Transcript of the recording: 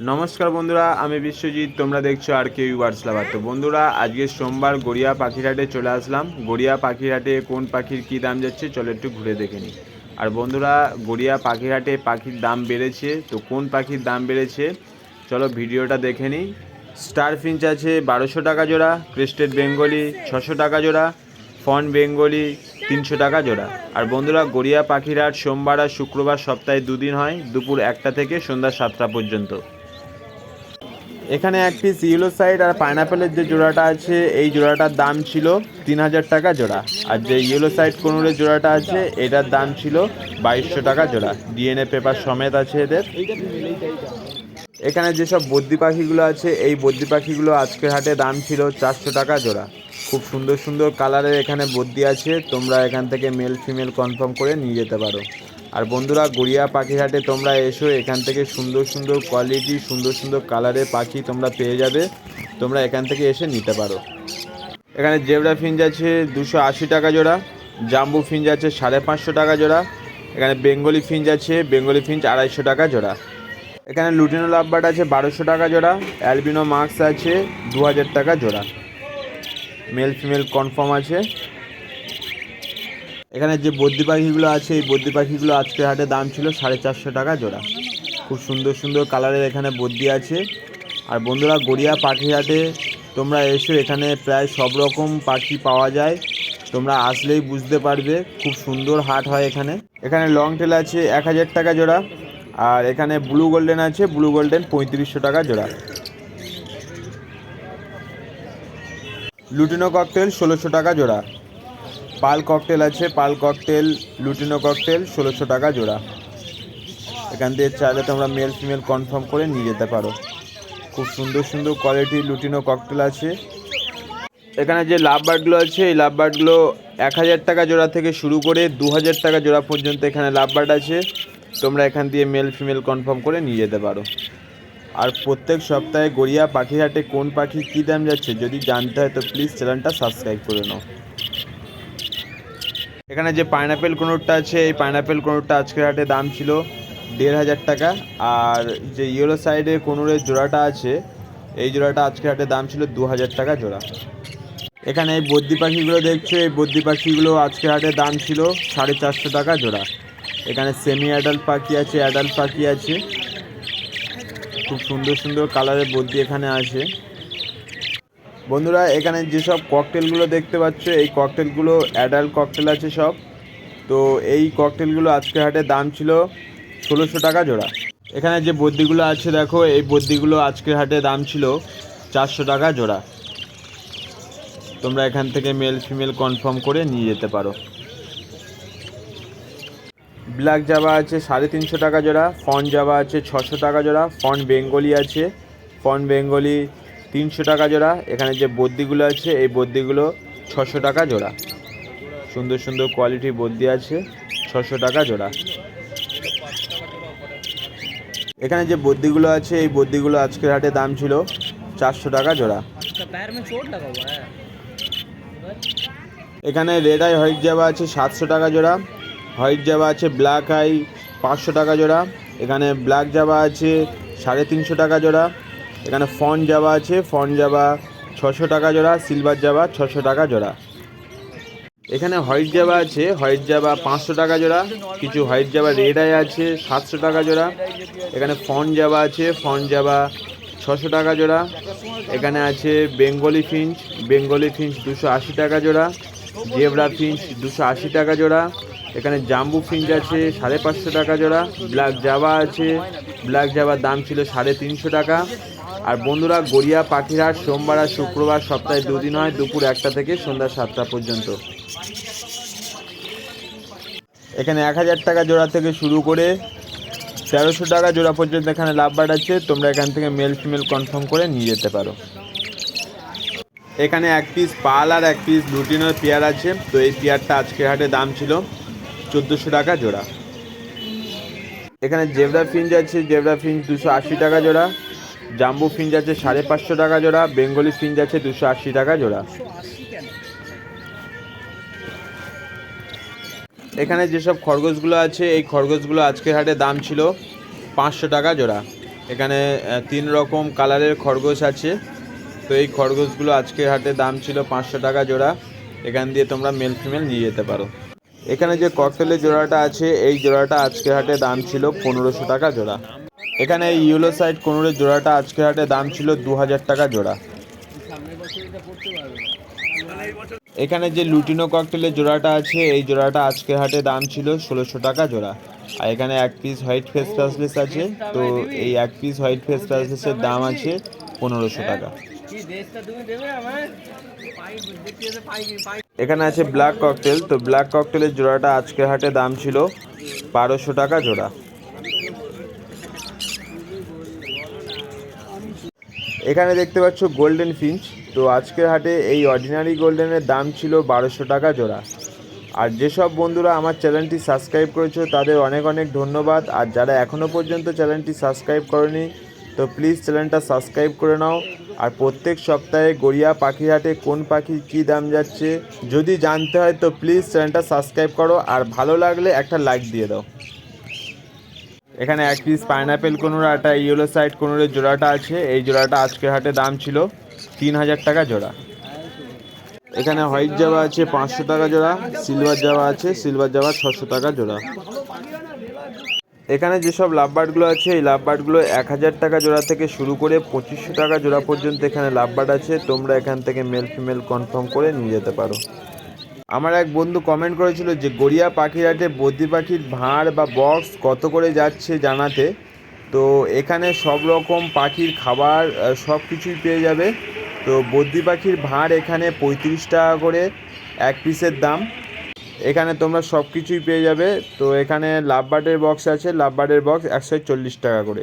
নমস্কার বন্ধুরা, আমি বিশ্বজিৎ, তোমরা দেখছ আর কে ইউয়ার্স লাভার তো বন্ধুরা, আজকে সোমবার গড়িয়া পাখিরহাটে চলে আসলাম। গড়িয়া পাখিরহাটে কোন পাখির কী দাম যাচ্ছে চলো একটু ঘুরে দেখে নিই। আর বন্ধুরা, গড়িয়া পাখিরহাটে পাখির দাম বেড়েছে, তো কোন পাখির দাম বেড়েছে চলো ভিডিওটা দেখে নিই। স্টার ফিঞ্চ আছে বারোশো টাকা জোড়া, ক্রেস্টেড বেঙ্গলি ছশো টাকা জোড়া, ফন বেঙ্গলি তিনশো টাকা জোড়া। আর বন্ধুরা, গড়িয়া পাখিরহাট সোমবার আর শুক্রবার সপ্তাহে দুদিন হয়, দুপুর একটা থেকে সন্ধ্যা সাতটা পর্যন্ত। এখানে এক পিস ইয়েলো সাইড আর পাইনাপেলের যে জোড়াটা আছে, এই জোড়াটার দাম ছিল তিন হাজার টাকা জোড়া। আর যে ইয়েলো সাইড কোনুরের জোড়াটা আছে, এটার দাম ছিল বাইশশো টাকা জোড়া। ডিএনএ পেপার সমেত আছে এদের। এখানে যেসব বদ্যি পাখিগুলো আছে, এই বদ্যি পাখিগুলো আজকের হাটে দাম ছিল চারশো টাকা জোড়া। খুব সুন্দর সুন্দর কালারের এখানে বদ্যি আছে, তোমরা এখান থেকে মেল ফিমেল কনফার্ম করে নিয়ে যেতে পারো। আর বন্ধুরা, গড়িয়া পাখিরহাটে তোমরা এসো, এখান থেকে সুন্দর সুন্দর কোয়ালিটি সুন্দর সুন্দর কালারের পাখি তোমরা পেয়ে যাবে। তোমরা এখান থেকে এসে নিতে পারো। এখানে জেবরা ফিঞ্চ আছে দুশো আশি টাকা জোড়া, জাম্বু ফিঞ্চ আছে সাড়ে পাঁচশো টাকা জোড়া, এখানে বেঙ্গলি ফিঞ্জ আছে, বেঙ্গলি ফিঞ্চ আড়াইশো টাকা জোড়া। এখানে লুটিনো লাভবার্ড আছে বারোশো টাকা জোড়া অ্যালবিনো মাস্ক আছে দু হাজার টাকা জোড়া। মেল ফিমেল কনফার্ম আছে। এখানে যে বদ্যি পাখিগুলো আছে, এই বদ্যি পাখিগুলো আজকের হাটে দাম ছিল সাড়ে চারশো টাকা জোড়া। খুব সুন্দর সুন্দর কালারের এখানে বদ্যি আছে। আর বন্ধুরা, গড়িয়া পাখি হাটে তোমরা এসো এখানে প্রায় সব রকম পাখি পাওয়া যায়। তোমরা আসলেই বুঝতে পারবে, খুব সুন্দর হাট হয় এখানে। এখানে লং টেল আছে এক হাজার টাকা জোড়া, আর এখানে ব্লু গোল্ডেন আছে ব্লু গোল্ডেন পঁয়ত্রিশশো টাকা জোড়া। লুটিনো ককটেল ষোলোশো টাকা জোড়া। পাল ককটেল আছে, পাল ককটেল, লুটিনো ককটেল, ষোলোশো টাকা জোড়া। এখান থেকে চাইলে তোমরা মেল ফিমেল কনফার্ম করে নিয়ে যেতে পারো। খুব সুন্দর সুন্দর কোয়ালিটির লুটিনো ককটেল আছে। এখানে যে লাভ বার্ডগুলো আছে, এই লাভ বার্ডগুলো এক হাজার টাকা জোড়া থেকে শুরু করে দু হাজার টাকা জোড়া পর্যন্ত এখানে লাভ বার্ড আছে। তোমরা এখান দিয়ে মেল ফিমেল কনফার্ম করে নিয়ে যেতে পারো। আর প্রত্যেক সপ্তাহে গড়িয়া পাখিহাটে কোন পাখি কী দাম যাচ্ছে, যদি জানতে হয় তো প্লিজ চ্যানেলটা সাবস্ক্রাইব করে নাও। এখানে যে পাইনাপেল কোনোরটা আছে, এই পাইনাপেল কোনোরটা আজকের হাটে দাম ছিল দেড় হাজার টাকা। আর যে ইয়েলো সাইডে কোনোরের জোড়াটা আছে, এই জোড়াটা আজকের হাটে দাম ছিল দু হাজার টাকা জোড়া। এখানে এই বদ্যি পাখিগুলো দেখছ, এই বদ্যি পাখিগুলো আজকের হাটে দাম ছিল সাড়ে চারশো টাকা জোড়া। এখানে সেমি অ্যাডাল্ট পাখি আছে অ্যাডাল্ট পাখি আছে। খুব সুন্দর সুন্দর কালারের বদ্যি এখানে আছে। বন্ধুরা, এখানে যেসব ককটেলগুলো দেখতে পাচ্ছ, এই ককটেলগুলো অ্যাডাল্ট ককটেল আছে সব। তো এই ককটেলগুলো আজকের হাটে দাম ছিল ষোলোশো টাকা জোড়া। এখানে যে বদ্যিগুলো আছে, দেখো, এই বদ্যিগুলো আজকের হাটে দাম ছিল চারশো টাকা জোড়া। তোমরা এখান থেকে মেল ফিমেল কনফার্ম করে নিয়ে যেতে পারো। ব্ল্যাক জাবা আছে, সাড়ে তিনশো টাকা জোড়া। ফন জাবা আছে, ছশো টাকা জোড়া। ফন বেঙ্গলি আছে। ফন বেঙ্গলি তিনশো টাকা জোড়া। এখানে যে বদ্যিগুলো আছে, এই বদ্যিগুলো ছশো টাকা জোড়া। সুন্দর সুন্দর কোয়ালিটির বদ্যি আছে, ছশো টাকা জোড়া। এখানে যে বদ্যিগুলো আছে, এই বদ্যিগুলো আজকের হাটে দাম ছিল চারশো টাকা জোড়া। এখানে রেড আই হোয়াইট জাবা আছে সাতশো টাকা জোড়া। হোয়াইট জাবা আছে ব্ল্যাক আই পাঁচশো টাকা জোড়া। এখানে ব্ল্যাক জাবা আছে সাড়ে তিনশো টাকা জোড়া। এখানে ফন জাবা আছে ফন জাবা ছশো টাকা জোড়া, সিলভার জাবা ছশো টাকা জোড়া। এখানে হোয়াইট জাবা আছে, হোয়াইট জাবা পাঁচশো টাকা জোড়া, কিছু হোয়াইট জাবা রেড আই আছে, সাতশো টাকা জোড়া। এখানে ফন জাবা আছে ফন জাবা ছশো টাকা জোড়া। এখানে আছে বেঙ্গলি ফিঞ্চ বেঙ্গলি ফিঞ্চ দুশো আশি টাকা জোড়া, জেবরা ফিঞ্চ দুশো আশি টাকা জোড়া। এখানে জাম্বু ফিঞ্চ আছে, সাড়ে পাঁচশো টাকা জোড়া। ব্ল্যাক জাবা আছে, ব্ল্যাক জাবার দাম ছিল সাড়ে তিনশো টাকা। আর বন্ধুরা, গড়িয়া, পাখিরহাট, সোমবার আর শুক্রবার সপ্তাহে দুদিন হয়, দুপুর একটা থেকে সন্ধ্যা সাতটা পর্যন্ত। এখানে এক হাজার টাকা জোড়া থেকে শুরু করে তেরোশো টাকা জোড়া পর্যন্ত এখানে লাভ বাড়াচ্ছে। তোমরা এখান থেকে মেল ফিমেল কনফার্ম করে নিয়ে যেতে পারো। এখানে এক পিস পাল আর এক পিস লুটিনোর পেয়ার আছে। তো এই পেয়ারটা আজকের হাটে দাম ছিল চোদ্দোশো টাকা জোড়া। এখানে জেবরা ফিঞ্চ আছে। জেবরা ফিঞ্চ দুশো আশি টাকা জোড়া। জাম্বু ফিঞ্চ আছে সাড়ে পাঁচশো টাকা জোড়া বেঙ্গলি ফিঞ্চ আছে দুশো আশি টাকা জোড়া। এখানে যেসব খরগোশগুলো আছে এই খরগোশগুলো আজকের হাটে দাম ছিল পাঁচশো টাকা জোড়া। এখানে তিন রকম কালারের খরগোশ আছে। তো এই খরগোশগুলো আজকের হাটে দাম ছিল পাঁচশো টাকা জোড়া। এখান দিয়ে তোমরা মেল ফিমেল নিয়ে যেতে পারো। এখানে যে ককটেলের জোড়াটা আছে এই জোড়াটা আজকের হাটে দাম ছিল পনেরোশো টাকা জোড়া। এখানে এই ইউলো সাইড কোনোরের জোড়াটা আজকের হাটে দাম ছিল দু হাজার টাকা জোড়া। এখানে যে লুটিনো ককটেলের জোড়াটা আছে, এই জোড়াটা আজকের হাটে দাম ছিল ষোলোশো টাকা জোড়া। আর এখানে এক পিস হোয়াইট ফেস টাসলেস আছে, তো এই এক পিস হোয়াইট ফেস টাসলেসের দাম আছে পনেরোশো টাকা। এখানে আছে ব্ল্যাক ককটেল তো ব্ল্যাক ককটেলের জোড়াটা আজকের হাটে দাম ছিল বারোশো টাকা জোড়া। এখানে দেখতে পাচ্ছ গোল্ডেন ফিঞ্চ তো আজকের হাটে এই অর্ডিনারি গোল্ডেনের দাম ছিল বারোশো টাকা জোড়া। আর যেসব বন্ধুরা আমার চ্যানেলটি সাবস্ক্রাইব করেছ, তাদের অনেক অনেক ধন্যবাদ। আর যারা এখনও পর্যন্ত চ্যানেলটি সাবস্ক্রাইব করেনি, তো প্লিজ চ্যানেলটা সাবস্ক্রাইব করে নাও। আর প্রত্যেক সপ্তাহে গড়িয়া পাখিরহাটে কোন পাখির কী দাম যাচ্ছে, যদি জানতে হয়, তো প্লিজ চ্যানেলটা সাবস্ক্রাইব করো। আর ভালো লাগলে একটা লাইক দিয়ে দাও। এখানে এক পিস পাইনাপেল কোনোর একটা ইয়েলো সাইড কোনোরের জোড়াটা আছে। এই জোড়াটা আজকের হাটে দাম ছিল তিন হাজার টাকা জোড়া। এখানে হোয়াইট জাবা আছে, পাঁচশো টাকা জোড়া। সিলভার জাবা আছে সিলভার জাবা ছশো টাকা জোড়া। এখানে যেসব লাভবার্ডগুলো আছে, এই লাভবার্ডগুলো এক হাজার টাকা জোড়া থেকে শুরু করে পঁচিশশো টাকা জোড়া পর্যন্ত এখানে লাভবার্ড আছে। তোমরা এখান থেকে মেল ফিমেল কনফার্ম করে নিয়ে যেতে পারো। আমার এক বন্ধু কমেন্ট করেছিল যে, গড়িয়া পাখিরহাটে বদ্রি পাখির ভাঁড় বা বক্স কত করে যাচ্ছে জানাতে? তো এখানে সব রকম পাখির খাবার সব কিছুই পেয়ে যাবে। তো বদ্রি পাখির ভাঁড় এখানে পঁয়ত্রিশ টাকা করে এক পিসের দাম। এখানে তোমরা সব কিছুই পেয়ে যাবে। তো এখানে লাভবার্ডের বক্স আছে। লাভবার্ডের বক্স একশো চল্লিশ টাকা করে।